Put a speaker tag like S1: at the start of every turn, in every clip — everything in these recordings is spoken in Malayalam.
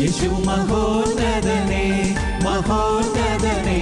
S1: Yeshu മഹോന്നതനെ മഹോന്നതനെ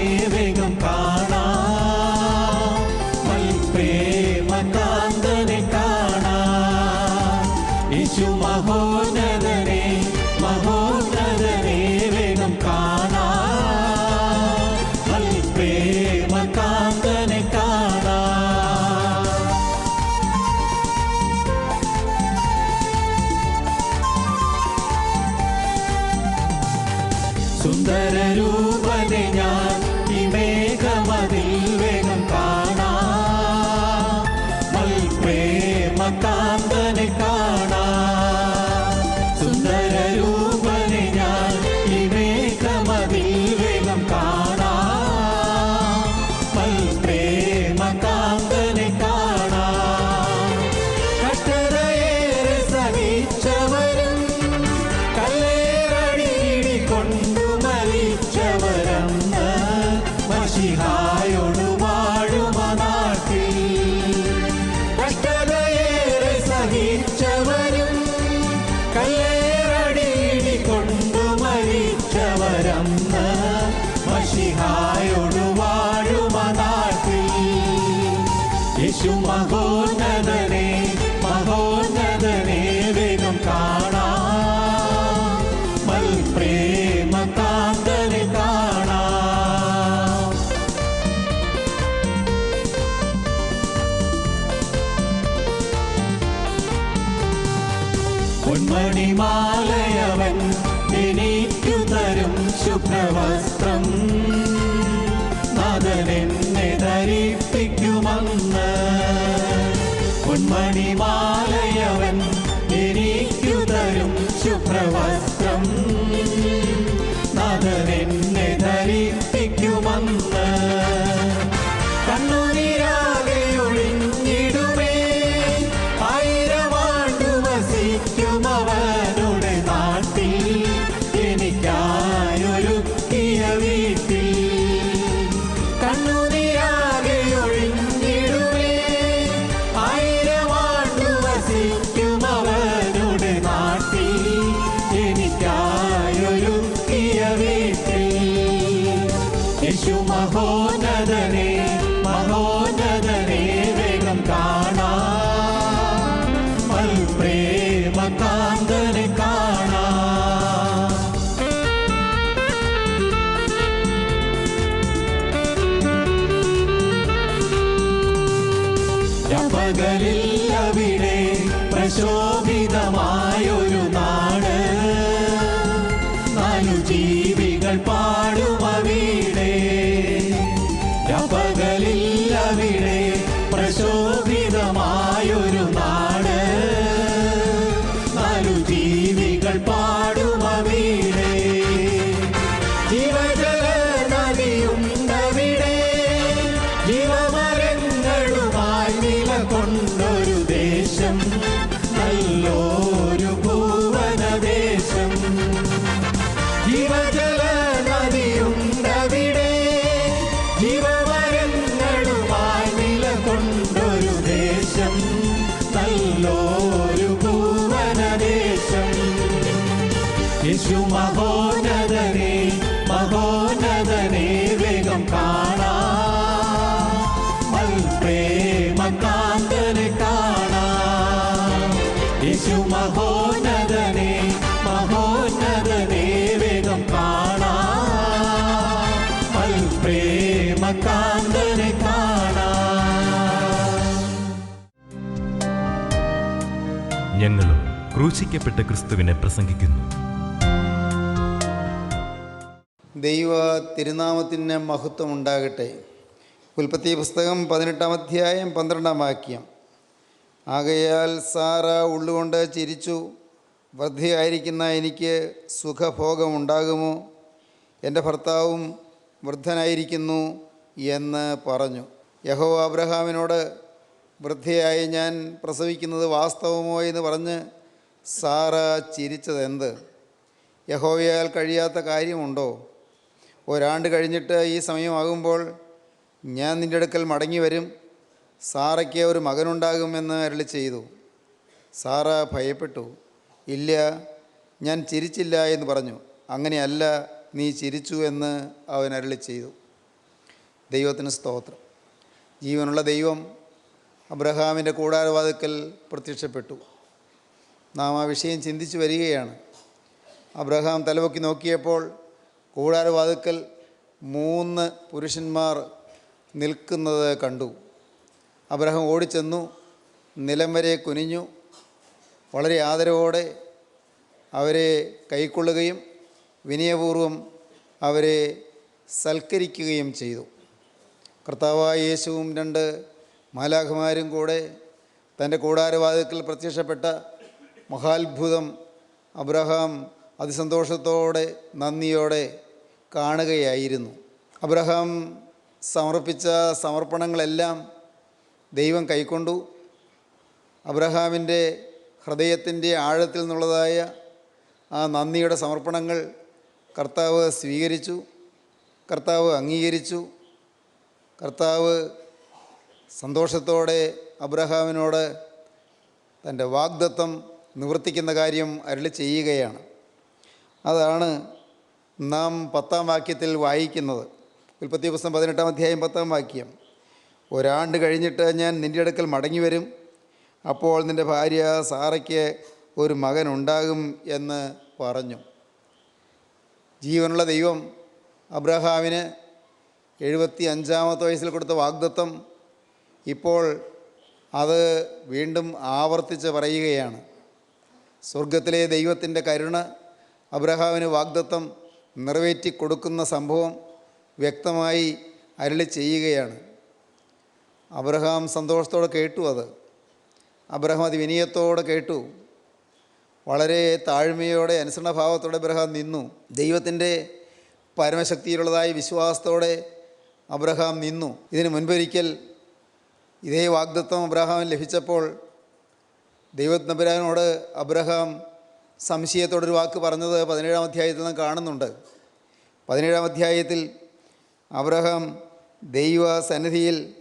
S1: Amen. upon
S2: the ക്രൂശിക്കപ്പെട്ട ക്രിസ്തുവിനെ പ്രസംഗിക്കുന്നു.
S3: ദൈവ തിരുനാമത്തിന് മഹത്വം ഉണ്ടാകട്ടെ. ഉൽപ്പത്തി പുസ്തകം പതിനെട്ടാം അധ്യായം പന്ത്രണ്ടാം വാക്യം. ആകയാൽ സാറ ഉള്ളുകൊണ്ട് ചിരിച്ചു വൃദ്ധയായിരിക്കുന്ന എനിക്ക് സുഖഭോഗം ഉണ്ടാകുമോ? എന്റെ ഭർത്താവും വൃദ്ധനായിരിക്കുന്നു എന്ന് പറഞ്ഞു. യഹോ അബ്രഹാമിനോട് വൃദ്ധയായി ഞാൻ പ്രസവിക്കുന്നത് വാസ്തവമോ? എന്ന് പറഞ്ഞ് സാറ ചിരിച്ചതെന്ത്? യഹോവയാൽ കഴിയാത്ത കാര്യമുണ്ടോ? ഒരാണ്ട് കഴിഞ്ഞിട്ട് ഈ സമയമാകുമ്പോൾ ഞാൻ നിന്റെ അടുക്കൽ മടങ്ങി വരും. സാറയ്ക്ക് ഒരു മകനുണ്ടാകുമെന്ന് അരളി ചെയ്തു. സാറ ഭയപ്പെട്ടു. ഇല്ല ഞാൻ ചിരിച്ചില്ല എന്ന് പറഞ്ഞു. അങ്ങനെയല്ല നീ ചിരിച്ചു എന്ന് അവൻ അരളി ചെയ്തു. ദൈവത്തിന് സ്തോത്രം. ജീവനുള്ള ദൈവം അബ്രഹാമിന്റെ കൂടാരവാതുക്കൽ പ്രത്യക്ഷപ്പെട്ടു. നാം ആ വിഷയം ചിന്തിച്ചു വരികയാണ്. അബ്രഹാം തലവൊക്കി നോക്കിയപ്പോൾ കൂടാരവാതുക്കൽ മൂന്ന് പുരുഷന്മാർ നിൽക്കുന്നത് കണ്ടു. അബ്രഹാം ഓടിച്ചെന്നു നിലം വരെ കുനിഞ്ഞു വളരെ ആദരവോടെ അവരെ കൈക്കൊള്ളുകയും വിനയപൂർവം അവരെ സൽക്കരിക്കുകയും ചെയ്തു. കർത്താവായ യേശുവും രണ്ട് മാലാഖമാരും കൂടെ തന്റെ കൂടാരവാതിക്കൽ പ്രത്യക്ഷപ്പെട്ട മഹാത്ഭുതം. അബ്രഹാം അതിസന്തോഷത്തോടെ നന്ദിയോടെ കാണുകയായിരുന്നു. അബ്രഹാം സമർപ്പിച്ച സമർപ്പണങ്ങളെല്ലാം ദൈവം കൈക്കൊണ്ടു. അബ്രഹാമിന്റെ ഹൃദയത്തിന്റെ ആഴത്തിൽ നിന്നുള്ളതായ ആ നന്ദിയുടെ സമർപ്പണങ്ങൾ കർത്താവ് സ്വീകരിച്ചു കർത്താവ് അംഗീകരിച്ചു. കർത്താവ് സന്തോഷത്തോടെ അബ്രഹാമിനോട് തന്റെ വാഗ്ദത്വം നിവർത്തിക്കുന്ന കാര്യം അരുളി ചെയ്യുകയാണ്. അതാണ് നാം പത്താം വാക്യത്തിൽ വായിക്കുന്നത്. ഉൽപ്പത്തി പുസ്തകം പതിനെട്ടാം അധ്യായം പത്താം വാക്യം. ഒരാണ്ട് കഴിഞ്ഞിട്ട് ഞാൻ നിന്റെ അടുക്കൽ മടങ്ങി വരും അപ്പോൾ നിന്റെ ഭാര്യ സാറയ്ക്ക് ഒരു മകൻ ഉണ്ടാകും എന്ന് പറഞ്ഞു. ജീവനുള്ള ദൈവം അബ്രഹാമിന് എഴുപത്തി അഞ്ചാമത്തെ വയസ്സിൽ കൊടുത്ത വാഗ്ദത്വം ഇപ്പോൾ അത് വീണ്ടും ആവർത്തിച്ച് പറയുകയാണ്. സ്വർഗത്തിലെ ദൈവത്തിന്റെ കരുണ അബ്രഹാമിന് വാഗ്ദത്തം നിറവേറ്റി കൊടുക്കുന്ന സംഭവം വ്യക്തമായി അരളി ചെയ്യുകയാണ്. അബ്രഹാം സന്തോഷത്തോടെ കേട്ടു അത്. അബ്രഹാം അത് വിനയത്തോടെ കേട്ടു. വളരെ താഴ്മയോടെ അനുസരണഭാവത്തോടെ അബ്രഹാം നിന്നു. ദൈവത്തിന്റെ പരമശക്തിയിലുള്ളതായി വിശ്വാസത്തോടെ അബ്രഹാം നിന്നു. ഇതിന് മുൻപൊരിക്കൽ ഇതേ വാഗ്ദത്വം അബ്രഹാമിന് ലഭിച്ചപ്പോൾ ദൈവനബുരാനോട് അബ്രഹാം സംശയത്തോടൊരു വാക്ക് പറഞ്ഞത് പതിനേഴാം അധ്യായത്തിൽ നാം കാണുന്നുണ്ട്. പതിനേഴാം അധ്യായത്തിൽ അബ്രഹാം ദൈവ സന്നിധിയിൽ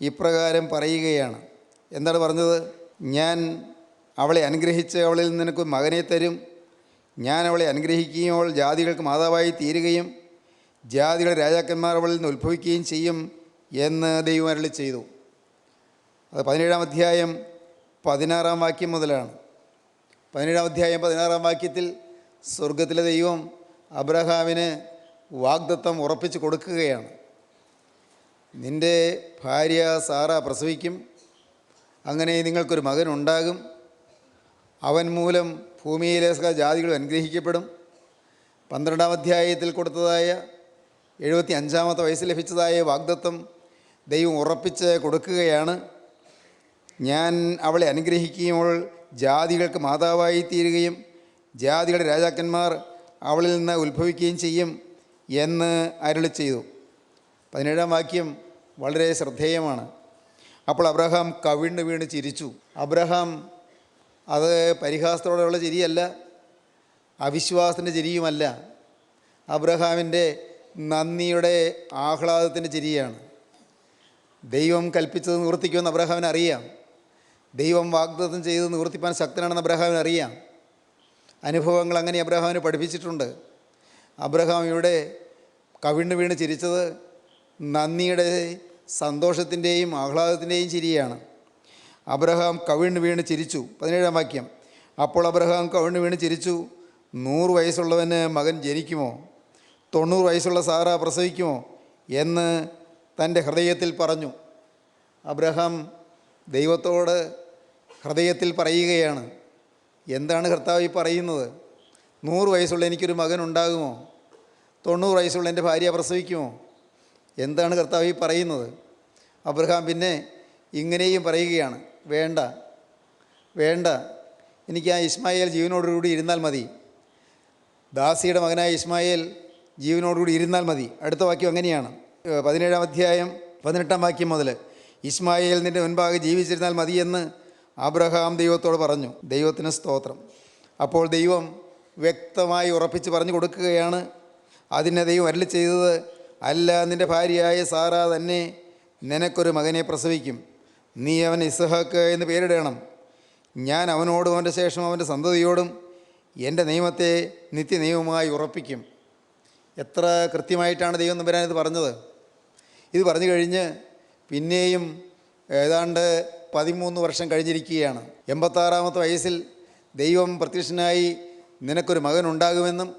S3: ഇപ്രകാരം പറയുകയാണ്. എന്താണ് പറഞ്ഞത്? ഞാൻ അവളെ അനുഗ്രഹിച്ച് അവളിൽ നിനക്ക് മകനെ തരും. ഞാൻ അവളെ അനുഗ്രഹിക്കുകയും അവൾ ജാതികൾക്ക് മാതാവായി തീരുകയും ജാതികളുടെ രാജാക്കന്മാർ അവളിൽ നിന്ന് ഉത്ഭവിക്കുകയും ചെയ്യും എന്ന് ദൈവം അരളി ചെയ്തു. അത് പതിനേഴാം അധ്യായം പതിനാറാം വാക്യം മുതലാണ്. പതിനേഴാം അധ്യായം പതിനാറാം വാക്യത്തിൽ സ്വർഗത്തിലെ ദൈവം അബ്രഹാമിന് വാഗ്ദത്തം ഉറപ്പിച്ച് കൊടുക്കുകയാണ്. നിന്റെ ഭാര്യ സാറ പ്രസവിക്കും. അങ്ങനെ നിങ്ങൾക്കൊരു മകനുണ്ടാകും അവൻ മൂലം ഭൂമിയിലെ സകല ജാതികളും അനുഗ്രഹിക്കപ്പെടും. പന്ത്രണ്ടാം അധ്യായത്തിൽ കൊടുത്തതായ എഴുപത്തി അഞ്ചാമത്തെ വയസ്സ് ലഭിച്ചതായ വാഗ്ദത്വം ദൈവം ഉറപ്പിച്ച് കൊടുക്കുകയാണ്. ഞാൻ അവളെ അനുഗ്രഹിക്കുകയും അവൾ ജാതികൾക്ക് മാതാവായി തീരുകയും ജാതികളുടെ രാജാക്കന്മാർ അവളിൽ നിന്ന് ഉത്ഭവിക്കുകയും ചെയ്യും എന്ന് അരുളി ചെയ്തു. പതിനേഴാം വാക്യം വളരെ ശ്രദ്ധേയമാണ്. അപ്പോൾ അബ്രഹാം കവിണ്ണ് വീണ് ചിരിച്ചു. അബ്രഹാം അത് പരിഹാസത്തോടെയുള്ള ചിരിയല്ല അവിശ്വാസത്തിന്റെ ചിരിയുമല്ല. അബ്രഹാമിന്റെ നന്ദിയുടെ ആഹ്ലാദത്തിന്റെ ചിരിയാണ്. ദൈവം കൽപ്പിച്ചത് നിവർത്തിക്കുമെന്ന് അബ്രഹാമിന് അറിയാം. ദൈവം വാഗ്ദത്തം ചെയ്ത് നിവർത്തിപ്പാൻ ശക്തനാണെന്ന് അബ്രഹാമിന് അറിയാം. അനുഭവങ്ങൾ അങ്ങനെ അബ്രഹാമിനെ പഠിപ്പിച്ചിട്ടുണ്ട്. അബ്രഹാം ഇവിടെ കവിണ്ണ് വീണ് ചിരിച്ചത് നന്ദിയുടെ സന്തോഷത്തിന്റെയും ആഹ്ലാദത്തിന്റെയും ചിരിയാണ്. അബ്രഹാം കവിണ്ണ് വീണ് ചിരിച്ചു. പതിനേഴാം വാക്യം. അപ്പോൾ അബ്രഹാം കവിണ്ണ് വീണ് ചിരിച്ചു. നൂറ് വയസ്സുള്ളവന് മകൻ ജനിക്കുമോ? തൊണ്ണൂറ് വയസ്സുള്ള സാറ പ്രസവിക്കുമോ? എന്ന് തന്റെ ഹൃദയത്തിൽ പറഞ്ഞു. അബ്രഹാം ദൈവത്തോട് ഹൃദയത്തിൽ പറയുകയാണ് എന്താണ് കർത്താവ് ഈ പറയുന്നത്? നൂറ് വയസ്സുള്ള എനിക്കൊരു മകൻ ഉണ്ടാകുമോ? തൊണ്ണൂറ് വയസ്സുള്ള എന്റെ ഭാര്യ പ്രസവിക്കുമോ? എന്താണ് കർത്താവ് ഈ പറയുന്നത്? അബ്രഹാം പിന്നെ ഇങ്ങനെയും പറയുകയാണ് വേണ്ട വേണ്ട എനിക്ക് ആ ഇസ്മായേൽ ജീവനോടുകൂടി ഇരുന്നാൽ മതി. ദാസിയുടെ മകനായ ഇസ്മായേൽ ജീവനോടുകൂടി ഇരുന്നാൽ മതി. അടുത്ത വാക്യം അങ്ങനെയാണ്. പതിനേഴാം അധ്യായം പതിനെട്ടാം വാക്യം മുതൽ ഇസ്മായേൽ നിന്റെ മുൻപാകെ ജീവിച്ചിരുന്നാൽ മതിയെന്ന് അബ്രഹാം ദൈവത്തോട് പറഞ്ഞു ദൈവത്തിന് സ്തോത്രം. അപ്പോൾ ദൈവം വ്യക്തമായി ഉറപ്പിച്ച് പറഞ്ഞു കൊടുക്കുകയാണ് അതിനെ ദൈവം അരളി ചെയ്തത് അല്ല നിന്റെ ഭാര്യയായ സാറ തന്നെ നിനക്കൊരു മകനെ പ്രസവിക്കും. നീ അവൻ ഇസ്ഹക്ക് എന്ന് പേരിടണം. ഞാൻ അവനോടും അവന്റെ ശേഷം അവന്റെ സന്തതിയോടും എന്റെ നിയമത്തെ നിത്യനിയമമായി ഉറപ്പിക്കും. എത്ര കൃത്യമായിട്ടാണ് ദൈവം നമ്പരാൻ ഇത് പറഞ്ഞത്. ഇത് പറഞ്ഞു കഴിഞ്ഞ് പിന്നെയും ഏതാണ്ട് പതിമൂന്ന് വർഷം കഴിഞ്ഞിരിക്കുകയാണ്. എൺപത്താറാമത്തെ വയസ്സിൽ ദൈവം പ്രത്യക്ഷനായി നിനക്കൊരു മകൻ ഉണ്ടാകുമെന്നും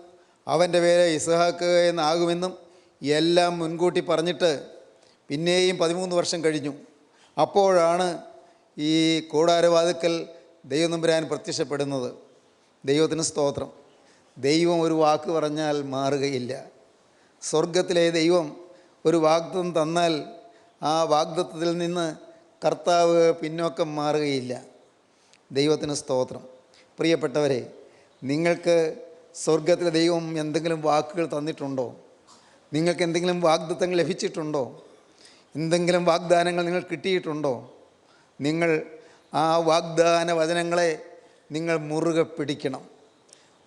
S3: അവന്റെ പേര് ഇസ്ഹാക്ക് എന്നാകുമെന്നും എല്ലാം മുൻകൂട്ടി പറഞ്ഞിട്ട് പിന്നെയും പതിമൂന്ന് വർഷം കഴിഞ്ഞു. അപ്പോഴാണ് ഈ കൂടാരവാതുക്കൽ ദൈവം നമ്പുരാൻ പ്രത്യക്ഷപ്പെടുന്നത്. ദൈവത്തിന് സ്തോത്രം. ദൈവം ഒരു വാക്ക് പറഞ്ഞാൽ മാറുകയില്ല. സ്വർഗത്തിലെ ദൈവം ഒരു വാഗ്ദത്തം തന്നാൽ ആ വാഗ്ദത്തത്തിൽ നിന്ന് കർത്താവ് പിന്നോക്കം മാറുകയില്ല. ദൈവത്തിന് സ്തോത്രം. പ്രിയപ്പെട്ടവരെ നിങ്ങൾക്ക് സ്വർഗത്തിലെ ദൈവം എന്തെങ്കിലും വാക്കുകൾ തന്നിട്ടുണ്ടോ? നിങ്ങൾക്ക് എന്തെങ്കിലും വാഗ്ദത്തങ്ങൾ ലഭിച്ചിട്ടുണ്ടോ? എന്തെങ്കിലും വാഗ്ദാനങ്ങൾ നിങ്ങൾ കിട്ടിയിട്ടുണ്ടോ? നിങ്ങൾ ആ വാഗ്ദാന വചനങ്ങളെ നിങ്ങൾ മുറുകെ പിടിക്കണം.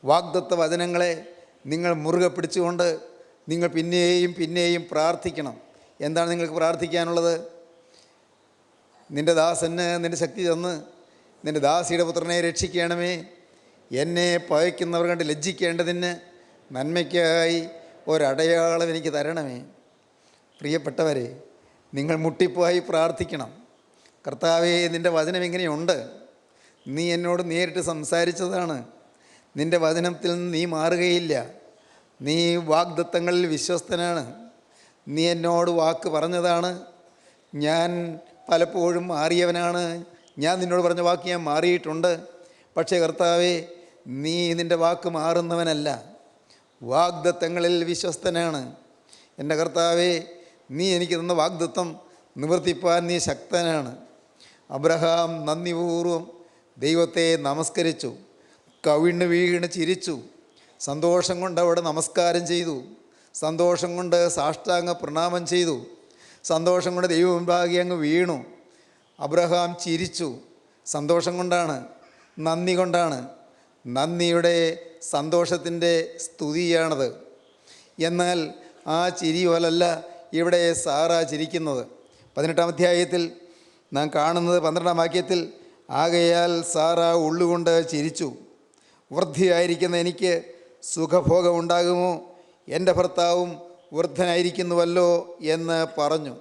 S3: വാഗ്ദത്ത വചനങ്ങളെ നിങ്ങൾ മുറുകെ പിടിച്ചുകൊണ്ട് നിങ്ങൾ പിന്നെയും പിന്നെയും പ്രാർത്ഥിക്കണം. എന്താണ് നിങ്ങൾക്ക് പ്രാർത്ഥിക്കാനുള്ളത്? നിന്റെ ദാസന് നിന്റെ ശക്തി തന്ന് നിന്റെ ദാസിയുടെ പുത്രനെ രക്ഷിക്കണമേ. എന്നെ പകയ്ക്കുന്നവർ കണ്ട് ലജ്ജിക്കേണ്ടതിന് നന്മയ്ക്കായി ഒരടയാളം എനിക്ക് തരണമേ. പ്രിയപ്പെട്ടവരെ നിങ്ങൾ മുട്ടിപ്പോയി പ്രാർത്ഥിക്കണം. കർത്താവെ നിന്റെ വചനം എങ്ങനെയുണ്ട് നീ എന്നോട് നേരിട്ട് സംസാരിച്ചതാണ്. നിന്റെ വചനത്തിൽ നിന്ന് നീ മാറുകയില്ല. നീ വാഗ്ദത്തങ്ങളിൽ വിശ്വസ്തനാണ്. നീ എന്നോട് വാക്ക് പറഞ്ഞതാണ്. ഞാൻ പലപ്പോഴും മാറിയവനാണ്. ഞാൻ നിന്നോട് പറഞ്ഞ വാക്ക് ഞാൻ മാറിയിട്ടുണ്ട്. പക്ഷേ കർത്താവേ നീ നിന്റെ വാക്ക് മാറുന്നവനല്ല. വാഗ്ദത്തങ്ങളിൽ വിശ്വസ്തനാണ്. എന്റെ കർത്താവേ നീ എനിക്ക് തന്ന വാഗ്ദത്തം നിവർത്തിപ്പാൻ നീ ശക്തനാണ്. അബ്രഹാം നന്ദിപൂർവം ദൈവത്തെ നമസ്കരിച്ചു. കവിണ് വീണ് ചിരിച്ചു. സന്തോഷം കൊണ്ട് അവിടെ നമസ്കാരം ചെയ്തു. സന്തോഷം കൊണ്ട് സാഷ്ടാംഗ പ്രണാമം ചെയ്തു. സന്തോഷം കൊണ്ട് ദൈവം മുൻപാകെ അങ്ങ് വീണു. അബ്രഹാം ചിരിച്ചു. സന്തോഷം കൊണ്ടാണ്. നന്ദി കൊണ്ടാണ്. നന്ദിയുടെ സന്തോഷത്തിന്റെ സ്തുതിയാണത്. എന്നാൽ ആ ചിരി പോലല്ല ഇവിടെ സാറ ചിരിക്കുന്നത്. പതിനെട്ടാം അധ്യായത്തിൽ നാം കാണുന്നത് പന്ത്രണ്ടാം വാക്യത്തിൽ ആകയാൽ സാറ ഉള്ളുകൊണ്ട് ചിരിച്ചു. വൃദ്ധിയായിരിക്കുന്ന എനിക്ക് സുഖഭോഗമുണ്ടാകുമോ? എന്റെ ഭർത്താവും വൃദ്ധനായിരിക്കുന്നുവല്ലോ എന്ന് പറഞ്ഞു.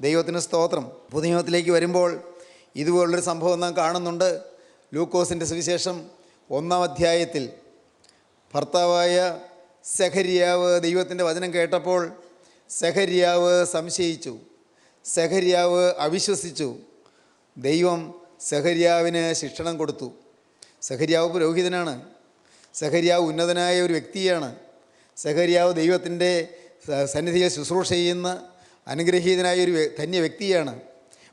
S3: ദൈവത്തിന് സ്തോത്രം. പുതുനിയമത്തിലേക്ക് വരുമ്പോൾ ഇതുപോലുള്ളൊരു സംഭവം നാം കാണുന്നുണ്ട്. ലൂക്കോസിന്റെ സുവിശേഷം ഒന്നാം അധ്യായത്തിൽ ഭർത്താവായ സെഹരിയാവ് ദൈവത്തിന്റെ വചനം കേട്ടപ്പോൾ സെഹരിയാവ് സംശയിച്ചു. സെഹരിയാവ് അവിശ്വസിച്ചു. ദൈവം സെഹരിയാവിന് ശിക്ഷണം കൊടുത്തു. സെഹരിയാവ് പുരോഹിതനാണ്. സെഹരിയാവ് ഉന്നതനായ ഒരു വ്യക്തിയാണ്. സെഹരിയാവ് ദൈവത്തിന്റെ സന്നിധിയിൽ ശുശ്രൂഷ ചെയ്യുന്ന അനുഗ്രഹീതനായ ഒരു ധന്യ വ്യക്തിയാണ്.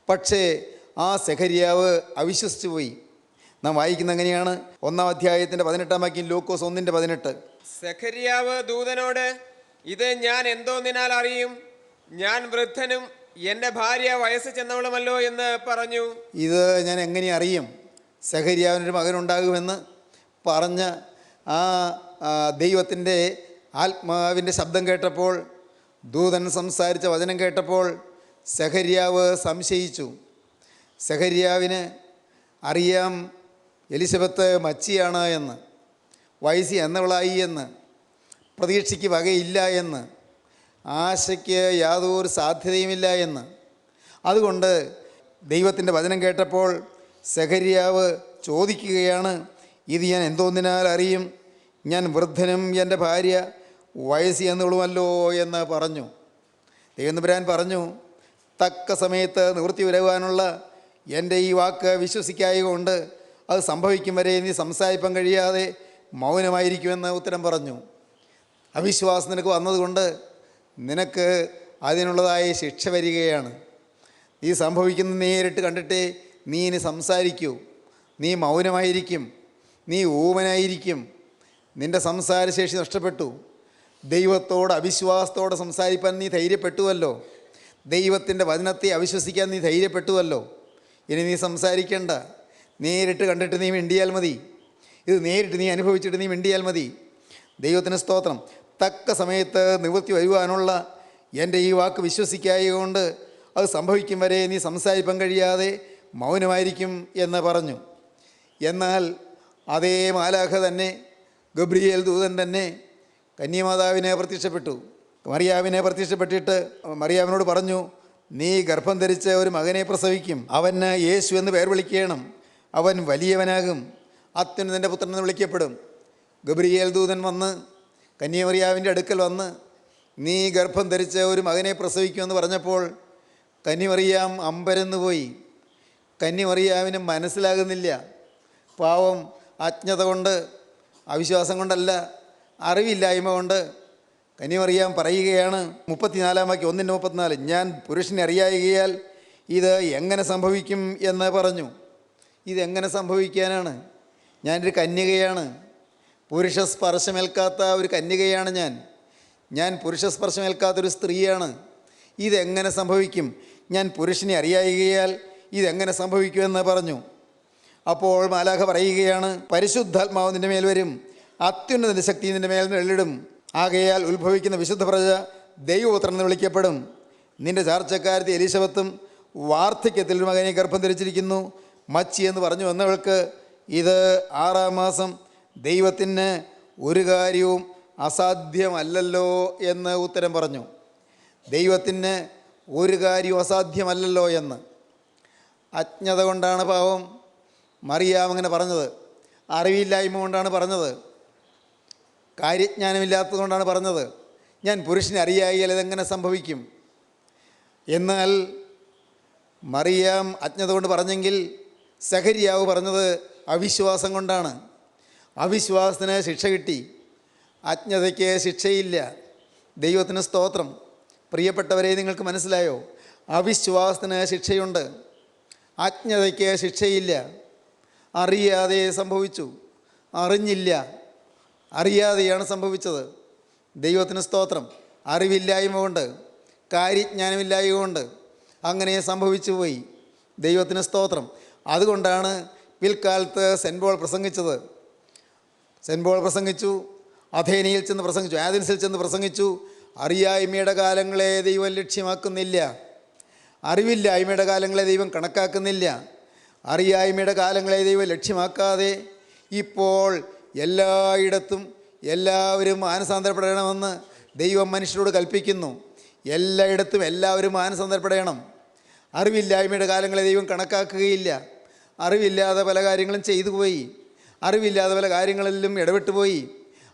S3: പക്ഷേ ആ സെഹരിയാവ് അവിശ്വസിച്ചു പോയി. നാം വായിക്കുന്ന എങ്ങനെയാണ്? ഒന്നാം അധ്യായത്തിന്റെ പതിനെട്ടാം വാക്യം ലൂക്കോസ് ഒന്നിന്റെ പതിനെട്ട്.
S4: സെഖര്യാവ് ദൂതനോട് ഇത് ഞാൻ എന്തോന്നിനാൽ അറിയും? ഞാൻ വൃദ്ധനും എന്റെ ഭാര്യ വയസ്സ് ചെന്നവളുമല്ലോ എന്ന് പറഞ്ഞു.
S3: ഇത് ഞാൻ എങ്ങനെ അറിയും? സഹരിയാവിനൊരു മകനുണ്ടാകുമെന്ന് പറഞ്ഞ ആ, ദൈവത്തിന്റെ ആത്മാവിന്റെ ശബ്ദം കേട്ടപ്പോൾ ദൂതൻ സംസാരിച്ച വചനം കേട്ടപ്പോൾ സഹര്യാവ് സംശയിച്ചു. സഹര്യാവിന് അറിയാം എലിസബത്ത് മച്ചിയാണ് എന്ന് വയസ്സ് എന്നവളായി എന്ന് പ്രതീക്ഷയ്ക്ക് വകയില്ല എന്ന് ആശയ്ക്ക് യാതൊരു സാധ്യതയുമില്ല എന്ന്. അതുകൊണ്ട് ദൈവത്തിന്റെ വചനം കേട്ടപ്പോൾ സഹര്യാവ് ചോദിക്കുകയാണ് ഇത് ഞാൻ എന്തോന്നിനാൽ അറിയും? ഞാൻ വൃദ്ധനും എന്റെ ഭാര്യ വയസ്സ് എന്നുള്ളുമല്ലോ എന്ന് പറഞ്ഞു. ദൈവനപുരാൻ പറഞ്ഞു തക്ക സമയത്ത് നിവൃത്തി വരുവാനുള്ള എന്റെ ഈ വാക്ക് വിശ്വസിക്കായതുകൊണ്ട് അത് സംഭവിക്കും വരെ നീ സംസാരിപ്പം കഴിയാതെ മൗനമായിരിക്കുമെന്ന് ഉത്തരം പറഞ്ഞു. അവിശ്വാസം നിനക്ക് വന്നതുകൊണ്ട് നിനക്ക് അതിനുള്ളതായ ശിക്ഷ വരികയാണ്. നീ സംഭവിക്കുന്ന നേരിട്ട് കണ്ടിട്ടേ നീ ഇനി സംസാരിക്കൂ. നീ മൗനമായിരിക്കും. നീ ഊമനായിരിക്കും. നിന്റെ സംസാരശേഷി നഷ്ടപ്പെട്ടു. ദൈവത്തോട് അവിശ്വാസത്തോടെ സംസാരിപ്പാൻ നീ ധൈര്യപ്പെട്ടുവല്ലോ. ദൈവത്തിന്റെ വചനത്തെ അവിശ്വസിക്കാൻ നീ ധൈര്യപ്പെട്ടുവല്ലോ. ഇനി നീ സംസാരിക്കേണ്ട. നേരിട്ട് കണ്ടിട്ട് നീ മിണ്ടിയാൽ മതി. ഇത് നേരിട്ട് നീ അനുഭവിച്ചിട്ട് നീ മിണ്ടിയാൽ മതി. ദൈവത്തിന് സ്തോത്രം. തക്ക സമയത്ത് നിവൃത്തി വരുവാനുള്ള എന്റെ ഈ വാക്ക് വിശ്വസിക്കായതുകൊണ്ട് അത് സംഭവിക്കും വരെ നീ സംസാരിപ്പം കഴിയാതെ മൗനമായിരിക്കും എന്ന് പറഞ്ഞു. എന്നാൽ അതേ മാലാഖ തന്നെ ഗബ്രിയേൽ ദൂതൻ തന്നെ കന്യമാതാവിനെ പ്രത്യക്ഷപ്പെട്ടു. മറിയാവിനെ പ്രത്യക്ഷപ്പെട്ടിട്ട് മറിയാവിനോട് പറഞ്ഞു നീ ഗർഭം ധരിച്ച ഒരു മകനെ പ്രസവിക്കും. അവന് യേശു എന്ന് പേർ വിളിക്കണം. അവൻ വലിയവനാകും. അത്യുന്നതന്റെ പുത്രൻ എന്ന് വിളിക്കപ്പെടും. ഗബ്രിയേൽ ദൂതൻ വന്ന് കന്യമറിയാവിന്റെ അടുക്കൽ വന്ന് നീ ഗർഭം ധരിച്ച ഒരു മകനെ പ്രസവിക്കുമെന്ന് പറഞ്ഞപ്പോൾ കന്യമറിയാം അമ്പരന്ന് പോയി. കന്യമറിയാവിന് മനസ്സിലാകുന്നില്ല. പാവം അജ്ഞത കൊണ്ട് അവിശ്വാസം കൊണ്ടല്ല അറിവില്ലായ്മ കൊണ്ട് കന്യമറിയാൻ പറയുകയാണ്. മുപ്പത്തിനാലാം വാക്യം ഒന്നിന്റെ മുപ്പത്തിനാല്. ഞാൻ പുരുഷനെ അറിയായികയാൽ ഇത് എങ്ങനെ സംഭവിക്കും എന്ന് പറഞ്ഞു. ഇതെങ്ങനെ സംഭവിക്കാനാണ്? ഞാനൊരു കന്യകയാണ്. പുരുഷ സ്പർശമേൽക്കാത്ത ഒരു കന്യകയാണ് ഞാൻ. ഞാൻ പുരുഷ സ്പർശമേൽക്കാത്തൊരു സ്ത്രീയാണ്. ഇതെങ്ങനെ സംഭവിക്കും? ഞാൻ പുരുഷനെ അറിയായികയാൽ ഇതെങ്ങനെ സംഭവിക്കുമെന്ന് പറഞ്ഞു. അപ്പോൾ മാലാഖ പറയുകയാണ് പരിശുദ്ധാത്മാവ് നിന്റെ മേൽ വരും. അത്യുന്നതിന്റെ ശക്തി നിന്റെ മേൽ എള്ളിടും. ആകയാൽ ഉത്ഭവിക്കുന്ന വിശുദ്ധ പ്രജ ദൈവപുത്രൻ എന്ന് വിളിക്കപ്പെടും. നിന്റെ ചാർച്ചക്കാരത്തി എലിശബത്തും വാർദ്ധക്യത്തിൽ ഒരു മകനെ ഗർഭം ധരിച്ചിരിക്കുന്നു. മച്ചി എന്ന് പറഞ്ഞു വന്നവൾക്ക് ഇത് ആറാം മാസം ദൈവത്തിന് ഒരു കാര്യവും അസാധ്യമല്ലല്ലോ എന്ന് ഉത്തരം പറഞ്ഞു. ദൈവത്തിന് ഒരു കാര്യവും അസാധ്യമല്ലല്ലോ എന്ന്. അജ്ഞത കൊണ്ടാണ് പാവം. മറിയാം അങ്ങനെ പറഞ്ഞത്. അറിവില്ലായ്മ കൊണ്ടാണ് പറഞ്ഞത്. കാര്യജ്ഞാനമില്ലാത്തത് കൊണ്ടാണ് പറഞ്ഞത്. ഞാൻ പുരുഷനെ അറിയായാൽ ഇതെങ്ങനെ സംഭവിക്കും? എന്നാൽ മറിയാം അജ്ഞത കൊണ്ട് പറഞ്ഞെങ്കിൽ സഹരിയാവ് പറഞ്ഞത് അവിശ്വാസം കൊണ്ടാണ്. അവിശ്വാസത്തിന് ശിക്ഷ കിട്ടി. അജ്ഞതയ്ക്ക് ശിക്ഷയില്ല. ദൈവത്തിന് സ്തോത്രം. പ്രിയപ്പെട്ടവരെ നിങ്ങൾക്ക് മനസ്സിലായോ? അവിശ്വാസത്തിന് ശിക്ഷയുണ്ട്. അജ്ഞതയ്ക്ക് ശിക്ഷയില്ല. അറിയാതെ സംഭവിച്ചു. അറിഞ്ഞില്ല. അറിയാതെയാണ് സംഭവിച്ചത്. ദൈവത്തിന് സ്തോത്രം. അറിവില്ലായ്മ കൊണ്ട് കാര്യജ്ഞാനമില്ലായ്മ കൊണ്ട് അങ്ങനെ സംഭവിച്ചു പോയി. ദൈവത്തിന് സ്തോത്രം. അതുകൊണ്ടാണ് പിൽക്കാലത്ത് സെൻബോൾ പ്രസംഗിച്ചത്. സെൻബോൾ പ്രസംഗിച്ചു അഥേനയിൽ ചെന്ന് പ്രസംഗിച്ചു ആദിൻസിൽ ചെന്ന് പ്രസംഗിച്ചു. അറിയായ്മയുടെ കാലങ്ങളെ ദൈവം ലക്ഷ്യമാക്കുന്നില്ല. അറിവില്ലായ്മയുടെ കാലങ്ങളെ ദൈവം കണക്കാക്കുന്നില്ല. അറിയായ്മയുടെ കാലങ്ങളെ ദൈവം ലക്ഷ്യമാക്കാതെ ഇപ്പോൾ എല്ലായിടത്തും എല്ലാവരും മാനസാന്തരപ്പെടണമെന്ന് ദൈവം മനുഷ്യരോട് കൽപ്പിക്കുന്നു. എല്ലായിടത്തും എല്ലാവരും മാനസാന്തരപ്പെടണം. അറിവില്ലായ്മയുടെ കാലങ്ങളെ ദൈവം കണക്കാക്കുകയില്ല. അറിവില്ലാതെ പല കാര്യങ്ങളും ചെയ്തു പോയി. അറിവില്ലാതെ പല കാര്യങ്ങളിലും ഇടപെട്ടു പോയി.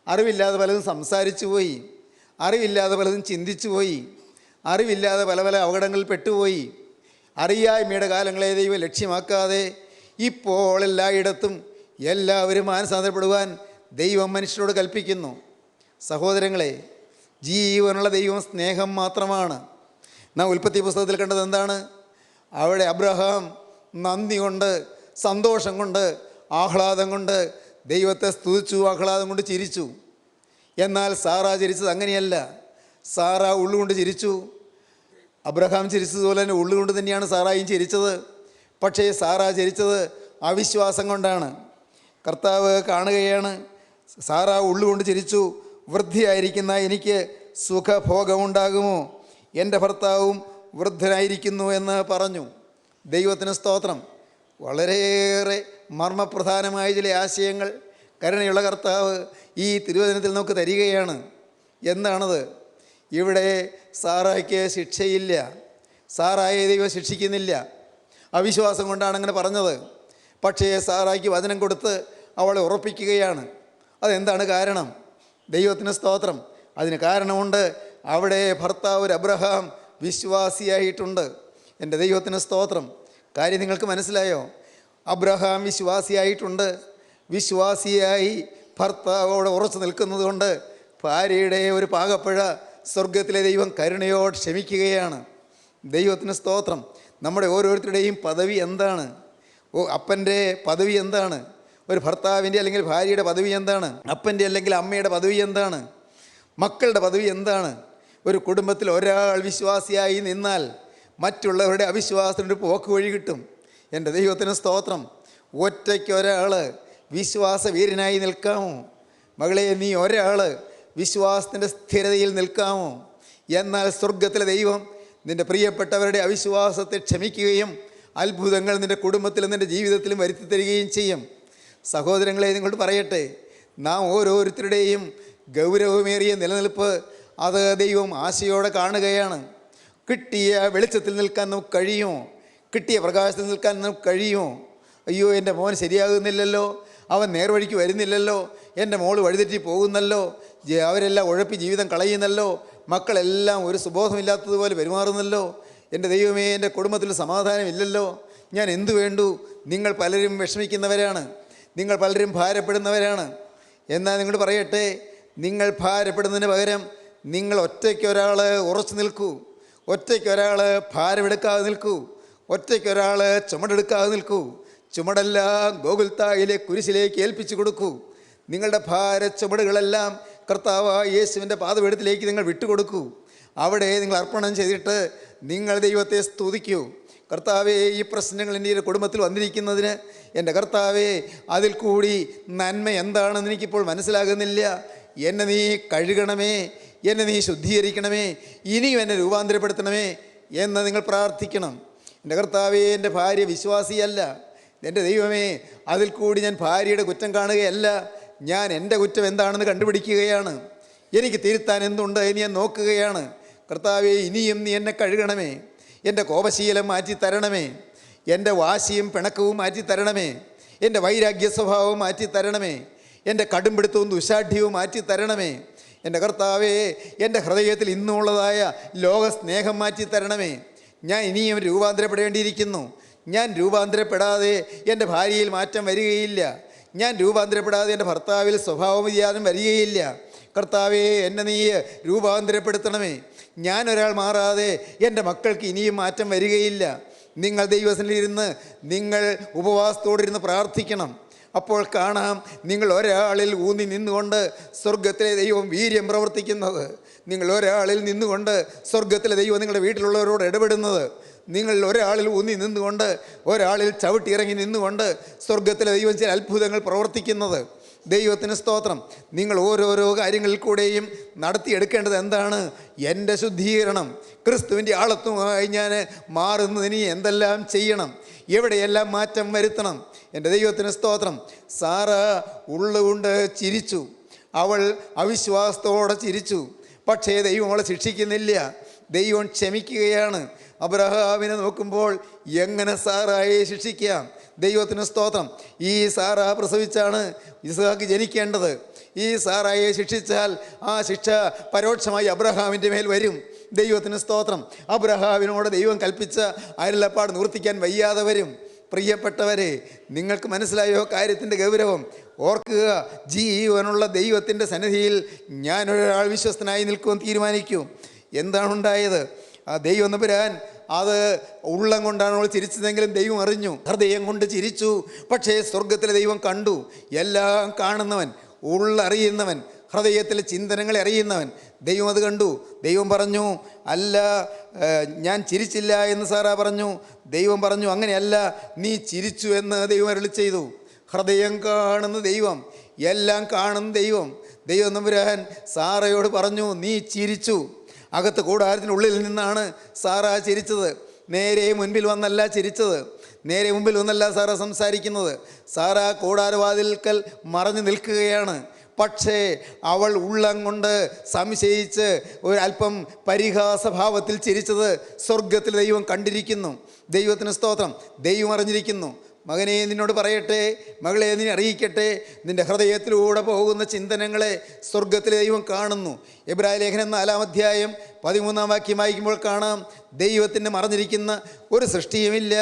S3: അറിവില്ലാതെ പലതും സംസാരിച്ചു പോയി. അറിവില്ലാതെ പലതും ചിന്തിച്ചു പോയി. അറിവില്ലാതെ പല പല അപകടങ്ങളിൽ പെട്ടുപോയി. അറിയായ്മയുടെ കാലങ്ങളെ ദൈവം ലക്ഷ്യമാക്കാതെ ഇപ്പോൾ എല്ലായിടത്തും എല്ലാവരും മാനസാന്തരപ്പെടുവാൻ ദൈവം മനുഷ്യരോട് കൽപ്പിക്കുന്നു. സഹോദരങ്ങളെ ജീവനുള്ള ദൈവം സ്നേഹം മാത്രമാണ്. നാം ഉൽപ്പത്തി പുസ്തകത്തിൽ കണ്ടത് എന്താണ്? അവിടെ അബ്രഹാം നന്ദി കൊണ്ട് സന്തോഷം കൊണ്ട് ആഹ്ലാദം കൊണ്ട് ദൈവത്തെ സ്തുതിച്ചു ആഹ്ലാദം കൊണ്ട് ചിരിച്ചു. എന്നാൽ സാറ ചിരിച്ചത് അങ്ങനെയല്ല. സാറ ഉള്ളുകൊണ്ട് ചിരിച്ചു. അബ്രഹാം ചിരിച്ചതുപോലെ തന്നെ ഉള്ളുകൊണ്ട് തന്നെയാണ് സാറായും ചിരിച്ചത്. പക്ഷേ സാറ ചിരിച്ചത് അവിശ്വാസം കൊണ്ടാണ്. കർത്താവ് കാണുകയാണ്. സാറ ഉള്ളുകൊണ്ട് ചിരിച്ചു. വൃദ്ധിയായിരിക്കുന്ന എനിക്ക് സുഖഭോഗമുണ്ടാകുമോ? എന്റെ ഭർത്താവും വൃദ്ധനായിരിക്കുന്നു എന്ന് പറഞ്ഞു. ദൈവത്തിന് സ്തോത്രം. വളരെയേറെ മർമ്മപ്രധാനമായ ചില ആശയങ്ങൾ കരുണയുള്ള കർത്താവ് ഈ തിരുവചനത്തിൽ നമുക്ക് തരികയാണ്. എന്താണത്? ഇവിടെ സാറായ്ക്ക് ശിക്ഷയില്ല. സാറായെ ദൈവം ശിക്ഷിക്കുന്നില്ല. അവിശ്വാസം കൊണ്ടാണ് അങ്ങനെ പറഞ്ഞത്. പക്ഷേ സാറായ്ക്ക് വചനം കൊടുത്ത് അവളെ ഉറപ്പിക്കുകയാണ്. അതെന്താണ് കാരണം? ദൈവത്തിന് സ്തോത്രം. അതിന് കാരണമുണ്ട്. അവിടെ ഭർത്താവ് ഒരു അബ്രഹാം വിശ്വാസിയായിട്ടുണ്ട്. എന്റെ ദൈവത്തിന് സ്തോത്രം. കാര്യം നിങ്ങൾക്ക് മനസ്സിലായോ? അബ്രഹാം വിശ്വാസിയായിട്ടുണ്ട്. വിശ്വാസിയായി ഭർത്താവ് അവിടെ ഉറച്ചു നിൽക്കുന്നത് കൊണ്ട് ഭാര്യയുടെ ഒരു പാകപ്പഴ സ്വർഗത്തിലെ ദൈവം കരുണയോട് ക്ഷമിക്കുകയാണ്. ദൈവത്തിന് സ്തോത്രം. നമ്മുടെ ഓരോരുത്തരുടെയും പദവി എന്താണ്? ഓ അപ്പന്റെ പദവി എന്താണ്? ഒരു ഭർത്താവിന്റെ അല്ലെങ്കിൽ ഭാര്യയുടെ പദവി എന്താണ്? അപ്പന്റെ അല്ലെങ്കിൽ അമ്മയുടെ പദവി എന്താണ്? മക്കളുടെ പദവി എന്താണ്? ഒരു കുടുംബത്തിൽ ഒരാൾ വിശ്വാസിയായി നിന്നാൽ മറ്റുള്ളവരുടെ അവിശ്വാസത്തിനൊരു പോക്ക് വഴി കിട്ടും. എന്റെ ദൈവത്തിന് സ്തോത്രം. ഒറ്റയ്ക്ക് ഒരാൾ വിശ്വാസവീരനായി നിൽക്കാമോ? മകളെ നീ ഒരാൾ വിശ്വാസത്തിന്റെ സ്ഥിരതയിൽ നിൽക്കാമോ? എന്നാൽ സ്വർഗത്തിലെ ദൈവം നിന്റെ പ്രിയപ്പെട്ടവരുടെ അവിശ്വാസത്തെ ക്ഷമിക്കുകയും അത്ഭുതങ്ങൾ നിന്റെ കുടുംബത്തിലും നിന്റെ ജീവിതത്തിലും വരുത്തി തരികയും ചെയ്യും. സഹോദരങ്ങളെ നിങ്ങളോട് പറയട്ടെ. നാം ഓരോരുത്തരുടെയും ഗൗരവമേറിയ നിലനിൽപ്പ് അത് ദൈവം ആശയോടെ കാണുകയാണ്. കിട്ടിയ വെളിച്ചത്തിൽ നിൽക്കാൻ നമുക്ക് കഴിയുമോ? കിട്ടിയ പ്രകാശത്തിൽ നിൽക്കാൻ നമുക്ക് കഴിയുമോ? അയ്യോ എന്റെ മോൻ ശരിയാകുന്നില്ലല്ലോ. അവൻ നേർവഴിക്ക് വരുന്നില്ലല്ലോ. എന്റെ മോൾ വഴിതെറ്റി പോകുന്നല്ലോ. അവരെല്ലാം ഉഴപ്പി ജീവിതം കളയുന്നല്ലോ. മക്കളെല്ലാം ഒരു സുബോധമില്ലാത്തതുപോലെ പെരുമാറുന്നല്ലോ. എന്റെ ദൈവമേ എന്റെ കുടുംബത്തിൽ സമാധാനമില്ലല്ലോ. ഞാൻ എന്തു വേണ്ടു? നിങ്ങൾ പലരും വിഷമിക്കുന്നവരാണ്. നിങ്ങൾ പലരും ഭാരപ്പെടുന്നവരാണ്. എന്നാൽ നിങ്ങൾ പറയട്ടെ നിങ്ങൾ ഭാരപ്പെടുന്നതിന് പകരം നിങ്ങൾ ഒറ്റയ്ക്ക് ഒരാൾ ഉറച്ചു നിൽക്കൂ. ഒറ്റയ്ക്ക് ഒരാൾ ഭാരമെടുക്കാതെ നിൽക്കൂ. ഒറ്റയ്ക്ക് ഒരാൾ ചുമടെടുക്കാതെ നിൽക്കൂ. ചുമടെല്ലാം ഗോകുൽത്തായിലെ കുരിശിലേക്ക് ഏൽപ്പിച്ചു കൊടുക്കൂ. നിങ്ങളുടെ ഭാര ചുമടുകളെല്ലാം കർത്താവായ യേശുവിന്റെ പാതപീഠത്തിലേക്ക് നിങ്ങൾ വിട്ടുകൊടുക്കൂ. അവിടെ നിങ്ങൾ അർപ്പണം ചെയ്തിട്ട് നിങ്ങൾ ദൈവത്തെ സ്തുതിക്കൂ. കർത്താവെ ഈ പ്രശ്നങ്ങൾ എന്റെ കുടുംബത്തിൽ വന്നിരിക്കുന്നതിന് എന്റെ കർത്താവേ അതിൽ കൂടി നന്മ എന്താണെന്ന് എനിക്കിപ്പോൾ മനസ്സിലാകുന്നില്ല. എന്നെ നീ കഴുകണമേ എന്നെ നീ ശുദ്ധീകരിക്കണമേ ഇനിയും എന്നെ രൂപാന്തരപ്പെടുത്തണമേ എന്ന് നിങ്ങൾ പ്രാർത്ഥിക്കണം. എന്റെ കർത്താവേ എന്റെ ഭാര്യ വിശ്വാസിയല്ല. എന്റെ ദൈവമേ അതിൽ കൂടി ഞാൻ ഭാര്യയുടെ കുറ്റം കാണുകയല്ല. ഞാൻ എന്റെ കുറ്റം എന്താണെന്ന് കണ്ടുപിടിക്കുകയാണ്. എനിക്ക് തിരുത്താൻ എന്തുണ്ട് എന്ന് ഞാൻ നോക്കുകയാണ്. കർത്താവെ ഇനിയും നീ എന്നെ കഴുകണമേ. എന്റെ കോപശീലം മാറ്റി തരണമേ എന്റെ വാശിയും പിണക്കവും മാറ്റി തരണമേ എന്റെ വൈരാഗ്യ സ്വഭാവം മാറ്റി തരണമേ എന്റെ കടുംപിടുത്തവും ദുശാഠ്യവും മാറ്റി തരണമേ എന്റെ കർത്താവേ എന്റെ ഹൃദയത്തിൽ ഇന്നുള്ളതായ ലോകസ്നേഹം മാറ്റി തരണമേ ഞാൻ ഇനിയും രൂപാന്തരപ്പെടേണ്ടിയിരിക്കുന്നു. ഞാൻ രൂപാന്തരപ്പെടാതെ എന്റെ ഭാര്യയിൽ മാറ്റം വരികയില്ല. ഞാൻ രൂപാന്തരപ്പെടാതെ എന്റെ ഭർത്താവിൽ സ്വഭാവം വ്യതിയാനം വരികയില്ല. കർത്താവേ എന്നെ നീ രൂപാന്തരപ്പെടുത്തണമേ. ഞാൻ ഒരാൾ മാറാതെ എന്റെ മക്കൾക്ക് ഇനിയും മാറ്റം വരികയില്ല. നിങ്ങൾ ദൈവസനിലിരുന്ന് നിങ്ങൾ ഉപവാസത്തോടിരുന്ന് പ്രാർത്ഥിക്കണം. അപ്പോൾ കാണാം നിങ്ങൾ ഒരാളിൽ ഊന്നി നിന്നുകൊണ്ട് സ്വർഗത്തിലെ ദൈവം വീര്യം പ്രവർത്തിക്കുന്നത്. നിങ്ങൾ ഒരാളിൽ നിന്നുകൊണ്ട് സ്വർഗത്തിലെ ദൈവം നിങ്ങളുടെ വീട്ടിലുള്ളവരോട് ഇടപെടുന്നത്. നിങ്ങൾ ഒരാളിൽ ഊന്നി നിന്നുകൊണ്ട് ഒരാളിൽ ചവിട്ടിയിറങ്ങി നിന്നുകൊണ്ട് സ്വർഗത്തിലെ ദൈവം ചില അത്ഭുതങ്ങൾ പ്രവർത്തിക്കുന്നത്. ദൈവത്തിന് സ്തോത്രം. നിങ്ങൾ ഓരോരോ കാര്യങ്ങളിൽ കൂടെയും നടത്തിയെടുക്കേണ്ടത് എന്താണ്? എന്റെ ശുദ്ധീകരണം. ക്രിസ്തുവിന്റെ ആളത്വമായി ഞാൻ മാറുന്നതിന് എന്തെല്ലാം ചെയ്യണം? എവിടെയെല്ലാം മാറ്റം വരുത്തണം? എന്റെ ദൈവത്തിന് സ്തോത്രം. സാറ ഉള്ളുകൊണ്ട് ചിരിച്ചു. അവൾ അവിശ്വാസത്തോടെ ചിരിച്ചു. പക്ഷേ ദൈവം അവളെ ശിക്ഷിക്കുന്നില്ല. ദൈവം ക്ഷമിക്കുകയാണ്. അബ്രഹാമിനെ നോക്കുമ്പോൾ എങ്ങനെ സാറായി ശിക്ഷിക്കാം? ദൈവത്തിന് സ്തോത്രം. ഈ സാറ പ്രസവിച്ചാണ് ഇസ്ഹാക്ക് ജനിക്കേണ്ടത്. ഈ സാറായെ ശിക്ഷിച്ചാൽ ആ ശിക്ഷ പരോക്ഷമായി അബ്രഹാമിന്റെ മേൽ വരും. ദൈവത്തിന് സ്തോത്രം. അബ്രഹാമിനോട് ദൈവം കൽപ്പിച്ച അരുളപ്പാട് നിവർത്തിക്കാൻ വയ്യാതെ വരും. പ്രിയപ്പെട്ടവരെ നിങ്ങൾക്ക് മനസ്സിലായോ കാര്യത്തിന്റെ ഗൗരവം? ഓർക്കുക ജീവനുള്ള ദൈവത്തിന്റെ സന്നിധിയിൽ ഞാനൊരാൾ വിശ്വസ്തനായി നിൽക്കുമെന്ന് തീരുമാനിക്കും. എന്താണുണ്ടായത് ആ ദൈവം നമ്പുരാൻ അത് ഉള്ളം കൊണ്ടാണ് അവൾ ചിരിച്ചതെങ്കിലും ദൈവം അറിഞ്ഞു. ഹൃദയം കൊണ്ട് ചിരിച്ചു. പക്ഷേ സ്വർഗത്തിലെ ദൈവം കണ്ടു. എല്ലാം കാണുന്നവൻ ഉള്ളറിയുന്നവൻ ഹൃദയത്തിലെ ചിന്തനങ്ങളെ അറിയുന്നവൻ. ദൈവം അത് കണ്ടു. ദൈവം പറഞ്ഞു അല്ല ഞാൻ ചിരിച്ചില്ല എന്ന് സാറാ പറഞ്ഞു. ദൈവം പറഞ്ഞു അങ്ങനെയല്ല നീ ചിരിച്ചു എന്ന് ദൈവം അരുളി ചെയ്തു. ഹൃദയം കാണുന്ന ദൈവം എല്ലാം കാണുന്ന ദൈവം. ദൈവം നമ്പുരാൻ സാറയോട് പറഞ്ഞു നീ ചിരിച്ചു. അകത്ത് കൂടാരത്തിനുള്ളിൽ നിന്നാണ് സാറ ചിരിച്ചത്. നേരെ മുൻപിൽ വന്നല്ല ചിരിച്ചത്. നേരെ മുമ്പിൽ വന്നല്ല സാറ സംസാരിക്കുന്നത്. സാറ കൂടാരവാതിൽക്കൽ മറഞ്ഞു നിൽക്കുകയാണ്. പക്ഷേ അവൾ ഉള്ളം കൊണ്ട് സംശയിച്ച് ഒരല്പം പരിഹാസഭാവത്തിൽ ചിരിച്ചത് സ്വർഗത്തിൽ ദൈവം കണ്ടിരിക്കുന്നു. ദൈവത്തിന് സ്തോത്രം. ദൈവം അറിഞ്ഞിരിക്കുന്നു. മകനെ നിന്നോട് പറയട്ടെ മകളെ നീ അറിയിക്കട്ടെ. നിന്റെ ഹൃദയത്തിലൂടെ പോകുന്ന ചിന്തനങ്ങളെ സ്വർഗത്തിലെ ദൈവം കാണുന്നു. എബ്രാ ലേഖനം നാലാം അധ്യായം പതിമൂന്നാം വാക്യം വായിക്കുമ്പോൾ കാണാം ദൈവത്തിന് മറഞ്ഞിരിക്കുന്ന ഒരു സൃഷ്ടിയുമില്ല.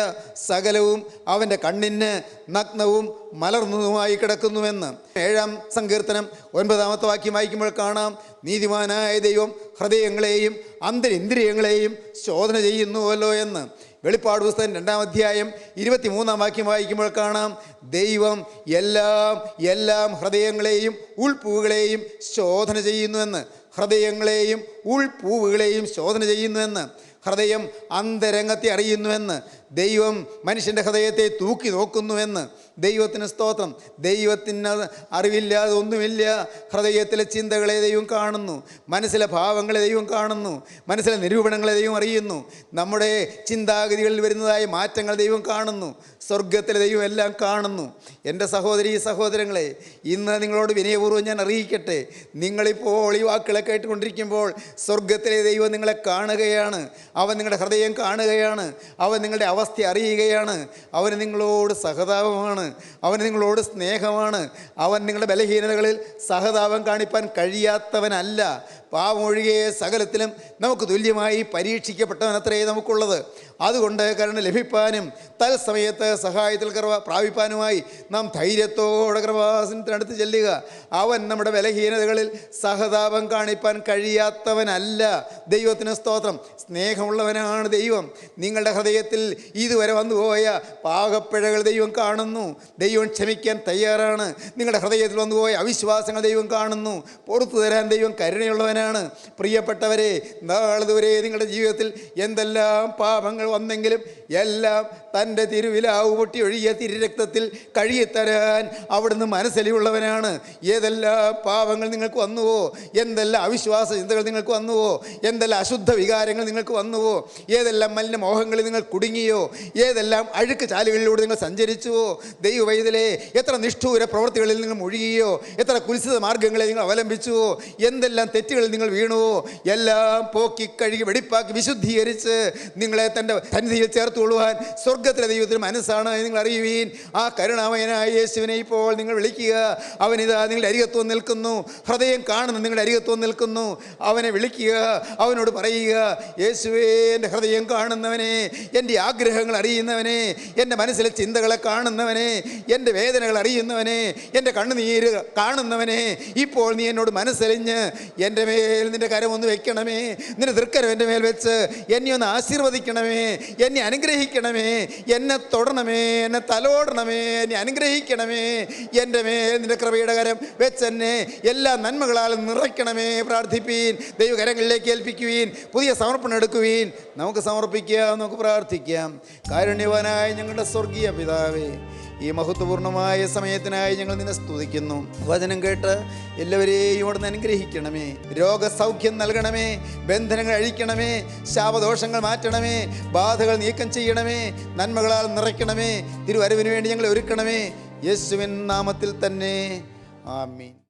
S3: സകലവും അവന്റെ കണ്ണിന് നഗ്നവും മലർന്നതുമായി കിടക്കുന്നുവെന്ന്. ഏഴാം സങ്കീർത്തനം ഒൻപതാമത്തെ വാക്യം വായിക്കുമ്പോൾ കാണാം നീതിമാനായ ദൈവം ഹൃദയങ്ങളെയും അന്തരിന്ദ്രിയങ്ങളെയും ശോധന ചെയ്യുന്നുവല്ലോ എന്ന്. വെളിപ്പാട് പുസ്തകം രണ്ടാം അധ്യായം ഇരുപത്തിമൂന്നാം വാക്യം വായിക്കുമ്പോൾ കാണാം ദൈവം എല്ലാം എല്ലാം ഹൃദയങ്ങളെയും ഉൾപ്പൂവുകളെയും ശോധന ചെയ്യുന്നുവെന്ന് ഹൃദയങ്ങളെയും ഉൾപ്പൂവുകളെയും ശോധന ചെയ്യുന്നുവെന്ന് ഹൃദയം അന്തരംഗത്തെ അറിയുന്നുവെന്ന് ദൈവം മനുഷ്യന്റെ ഹൃദയത്തെ തൂക്കി നോക്കുന്നുവെന്ന് ദൈവത്തിന് സ്തോത്രം. ദൈവത്തിന് അറിവില്ലാതെ ഒന്നുമില്ല. ഹൃദയത്തിലെ ചിന്തകളെ ദൈവം കാണുന്നു. മനസ്സിലെ ഭാവങ്ങളെ ദൈവം കാണുന്നു. മനസ്സിലെ നിരൂപണങ്ങളെ ദൈവം അറിയുന്നു. നമ്മുടെ ചിന്താഗതികളിൽ വരുന്നതായ മാറ്റങ്ങൾ ദൈവം കാണുന്നു. സ്വർഗത്തിലെ ദൈവം എല്ലാം കാണുന്നു. എന്റെ സഹോദരി സഹോദരങ്ങളെ ഇന്ന് നിങ്ങളോട് വിനയപൂർവം ഞാൻ അറിയിക്കട്ടെ. നിങ്ങളിപ്പോൾ ഈ വാക്കുകളെ കേട്ടുകൊണ്ടിരിക്കുമ്പോൾ സ്വർഗത്തിലെ ദൈവം നിങ്ങളെ കാണുകയാണ്. അവൻ നിങ്ങളുടെ ഹൃദയം കാണുകയാണ്. അവൻ നിങ്ങളുടെ അവസ്ഥ അറിയുകയാണ്. അവൻ നിങ്ങളോട് സഹതാപമാണ്. അവൻ നിങ്ങളോട് സ്നേഹമാണ്. അവൻ നിങ്ങളുടെ ബലഹീനതകളിൽ സഹതാപം കാണിപ്പാൻ കഴിയാത്തവനല്ല. പാവമൊഴികെ സകലത്തിലും നമുക്ക് തുല്യമായി പരീക്ഷിക്കപ്പെട്ടവനത്രേ നമുക്കുള്ളത്. അതുകൊണ്ട് കരുണ ലഭിപ്പാനും തത്സമയത്ത് സഹായത്തിൽ കൃപ പ്രാപിപ്പാനുമായി നാം ധൈര്യത്തോടെ കൃപാസനത്തിനടുത്ത് ചെല്ലുക. അവൻ നമ്മുടെ ബലഹീനതകളിൽ സഹതാപം കാണിപ്പാൻ കഴിയാത്തവനല്ല. ദൈവത്തിന് സ്തോത്രം. സ്നേഹമുള്ളവനാണ് ദൈവം. നിങ്ങളുടെ ഹൃദയത്തിൽ ഇതുവരെ വന്നുപോയ പാകപ്പിഴകൾ ദൈവം കാണുന്നു. ദൈവം ക്ഷമിക്കാൻ തയ്യാറാണ്. നിങ്ങളുടെ ഹൃദയത്തിൽ വന്നുപോയ അവിശ്വാസങ്ങൾ ദൈവം കാണുന്നു. പുറത്തു തരാൻ ദൈവം കരുണയുള്ളവനാണ് പ്രിയപ്പെട്ടവരെ നാളിതുവരെ നിങ്ങളുടെ ജീവിതത്തിൽ എന്തെല്ലാം പാപങ്ങൾ വന്നെങ്കിലും എല്ലാം തന്റെ തിരുവിലാവ് പൊട്ടി ഒഴുകിയ തിരുരക്തത്തിൽ കഴുകിത്തരാൻ അവിടുന്ന് മനസ്സിലുള്ളവനാണ് ഏതെല്ലാം പാപങ്ങൾ നിങ്ങൾക്ക് വന്നുവോ? എന്തെല്ലാം അവിശ്വാസ ചിന്തകൾ നിങ്ങൾക്ക് വന്നുവോ? എന്തെല്ലാം അശുദ്ധ വികാരങ്ങൾ നിങ്ങൾക്ക് വന്നുവോ? ഏതെല്ലാം മലിന നിങ്ങൾ കുടുങ്ങിയോ? ഏതെല്ലാം അഴുക്ക് ചാലുകളിലൂടെ നിങ്ങൾ സഞ്ചരിച്ചുവോ? ദൈവവൈതലേ എത്ര നിഷ്ഠൂര പ്രവൃത്തികളിൽ നിങ്ങൾ മുഴുകിയോ? എത്ര കുൽസിത മാർഗങ്ങളെ നിങ്ങൾ അവലംബിച്ചുവോ? എന്തെല്ലാം തെറ്റുകളിൽ നിങ്ങൾ വീണു എല്ലാം പോക്കി കഴുകി വെടിപ്പാക്കി വിശുദ്ധീകരിച്ച് നിങ്ങളെ തന്റെ സന്നിധിയിൽ ചേർത്തുകൊള്ളുവാൻ സ്വർഗത്തിലെ ദൈവത്തിന് മനസ്സാണ് നിങ്ങൾ അറിയുവീൻ. ആ കരുണാമയനായ യേശുവിനെ ഇപ്പോൾ നിങ്ങൾ വിളിക്കുക. അവനിതാ നിങ്ങളുടെ അരികത്വം നിൽക്കുന്നു. ഹൃദയം കാണുന്ന നിങ്ങളുടെ അരികത്വം നിൽക്കുന്നു. അവനെ വിളിക്കുക അവനോട് പറയുക യേശുവേ എന്റെ ഹൃദയം കാണുന്നവനെ എന്റെ ആഗ്രഹങ്ങൾ അറിയുന്നവനെ എന്റെ മനസ്സിലെ ചിന്തകളെ കാണുന്നവനെ എന്റെ വേദനകൾ അറിയുന്നവനെ എന്റെ കണ്ണുനീര് കാണുന്നവനെ ഇപ്പോൾ നീ എന്നോട് മനസ്സലിഞ്ഞ് എന്റെ നിന്റെ കരം ഒന്ന് വെക്കണമേ. നിന്റെ തൃക്കരം എന്റെ മേൽ വെച്ച് എന്നെ ഒന്ന് ആശീർവദിക്കണമേ. എന്നെ അനുഗ്രഹിക്കണമേ. എന്നെ തൊടണമേ. എന്നെ തലോടണമേ. എന്നെ അനുഗ്രഹിക്കണമേ. എന്റെ മേൽ നിന്റെ കൃപയുടെ കരം വെച്ച് എന്നെ എല്ലാ നന്മകളാലും നിറയ്ക്കണമേ. പ്രാർത്ഥിപ്പീൻ. ദൈവകരങ്ങളിലേക്ക് ഏൽപ്പിക്കുവീൻ. പുതിയ സമർപ്പണം എടുക്കുവീൻ. നമുക്ക് സമർപ്പിക്കാം നമുക്ക് പ്രാർത്ഥിക്കാം. കാരുണ്യവാനായ ഞങ്ങളുടെ സ്വർഗീയ പിതാവേ ഈ മഹത്വപൂർണമായ സമയത്തിനായി ഞങ്ങൾ നിന്നെ സ്തുതിക്കുന്നു. വചനം കേട്ട് എല്ലാവരെയും ഇവിടുന്ന് അനുഗ്രഹിക്കണമേ. രോഗസൗഖ്യം നൽകണമേ. ബന്ധനങ്ങൾ അഴിക്കണമേ. ശാപദോഷങ്ങൾ മാറ്റണമേ. ബാധകൾ നീക്കം ചെയ്യണമേ. നന്മകളാൽ നിറയ്ക്കണമേ. തിരുവരവിന് വേണ്ടി ഞങ്ങൾ ഒരുക്കണമേ. യേശുവിൻ നാമത്തിൽ തന്നെ. ആമീൻ.